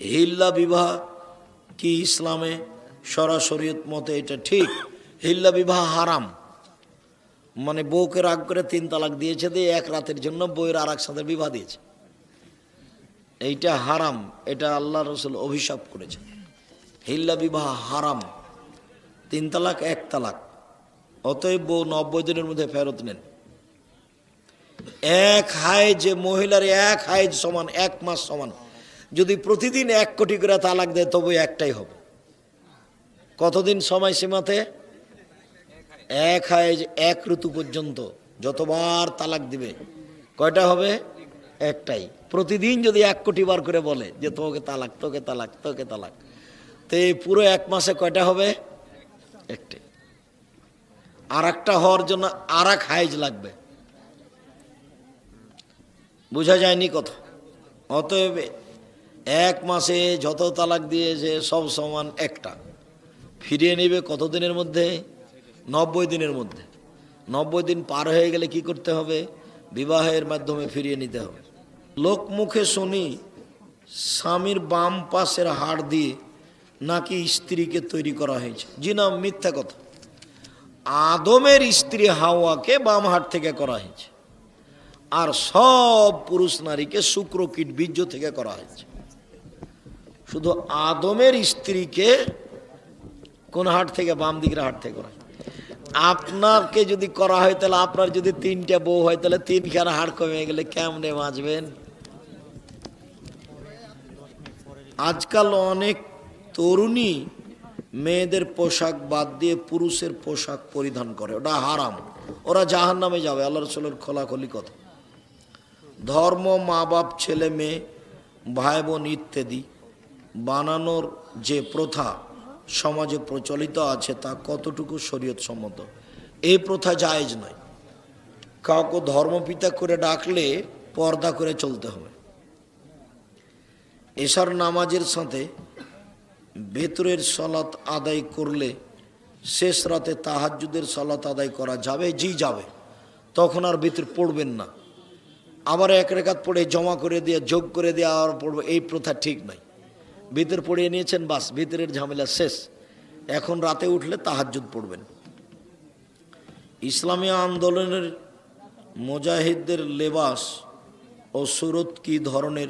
হিল্লা বিবাহ কি ইসলামে সরাসরিয়ত মতে এটা ঠিক? হিল্লা বিবাহ হারাম। মানে বউকে রাগ করে তিন তালাক দিয়েছে দিয়ে এক রাতের জন্য বউয়ের আর এক সাথে বিবাহ দিয়েছে। এইটা হারাম। এটা আল্লাহ রসুল অভিশাপ করেছে। হিল্লা বিবাহ হারাম। তিন তালাক, এক তালাক। অতএব বউ নব্বই দিনের মধ্যে ফেরত নেন। এক হাইজ মহিলার এক হাইজ সমান, এক মাস সমান। যদি প্রতিদিন এক কোটি করে তালাক দেয়, তবে একটাই হবে। কতদিন সময় সীমাতে এক হাইজ এক ঋতু পর্যন্ত যতবার তালাক দিবে, কয়টা হবে? একটাই। প্রতিদিন যদি এক কোটি বার করে বলে যে তোকে তালাক তোকে তালাক তোকে তালাক, তো এই পুরো এক মাসে কয়টা হবে? একটাই আর একটা হওয়ার জন্য আর এক হাইজ লাগবে। বোঝা যায়নি কথা? অতএব এক মাসে যত তালাক দিয়েছে, সব সমান একটা। ফিরিয়ে নেবে কত দিনের মধ্যে? নব্বই দিনের মধ্যে। নব্বই দিন পার হয়ে গেলে কি করতে হবে? বিবাহের মাধ্যমে ফিরিয়ে নিতে হবে। লোক মুখে শুনি স্বামীর বাম পাশের হাড় দিয়ে নাকি স্ত্রীকে তৈরি করা হয়েছে। জি না, মিথ্যা কথা। আদমের স্ত্রী হাওয়াকে বাম হাট থেকে করা হয়েছে। আর সব পুরুষ নারীকে শুক্র কীট বীর্য থেকে করা হয়েছে। শুধু আদমের স্ত্রীকে কোন হাট থেকে, বাম দিকের হাট থেকে করা। আপনাকে যদি করা হয়, তাহলে আপনার যদি তিনটা বউ হয়, তাহলে তিনখানা হাট কমে গেলে কেমনে বাঁচবেন? আজকাল অনেক তরুণী মেয়েদের পোশাক বাদ দিয়ে পুরুষের পোশাক পরিধান করে। ওটা হারাম। ওরা জাহান নামে যাবে। আল্লাহ রসুলের খোলাখলি কথা। ধর্ম মা বাপ ছেলে মেয়ে ভাই বোন ইত্যাদি। বানানোর যে প্রথা সমাজে প্রচলিত আছে তা কতটুকু শরীয়ত সম্মত এই প্রথা জায়েজ নয়। কাউকে ধর্মপিতা করে ডাকলে পর্দা করে চলতে হবে। এশার নামাজের সাথে ভেতরের সলাত আদায় করলে শেষ রাতে তাহাজ্জুদের সলাত আদায় করা যাবে, জি যাবে। তখন আর ভিতর পড়বেন না। আবার এক রেখাত পড়ে জমা করে দিয়ে, যোগ করে দিয়ে আর পড়বে, এই প্রথা ঠিক নয় ভিতর পড়িয়ে নিয়েছেন, বাস, ভিতরের ঝামেলা শেষ। এখন রাতে উঠলে তাহাজুদ পড়বেন। ইসলামী আন্দোলনের মুজাহিদদের লেবাস ও সুরত কি ধরনের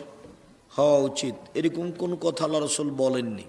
হওয়া উচিত? এরকম কোন কথা আল্লাহ বলেননি।